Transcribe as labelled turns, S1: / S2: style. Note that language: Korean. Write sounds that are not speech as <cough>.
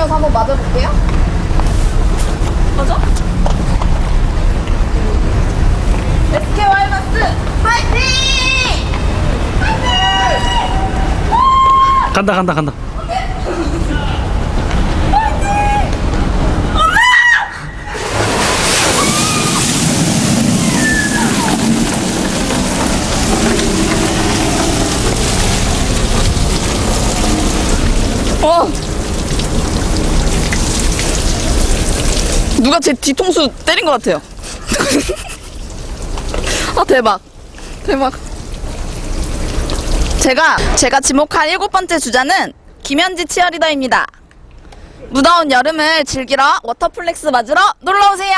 S1: 들어서 한번 맞아볼게요. 맞아? SK 와이마스 파이팅! 파이팅! 간다 간다 간다.
S2: 어! 누가 제 뒤통수 때린 것 같아요. <laughs> 아, 대박. 대박. 제가, 제가 지목한 일곱 번째 주자는 김현지 치어리더입니다. 무더운 여름을 즐기러 워터플렉스 맞으러 놀러 오세요!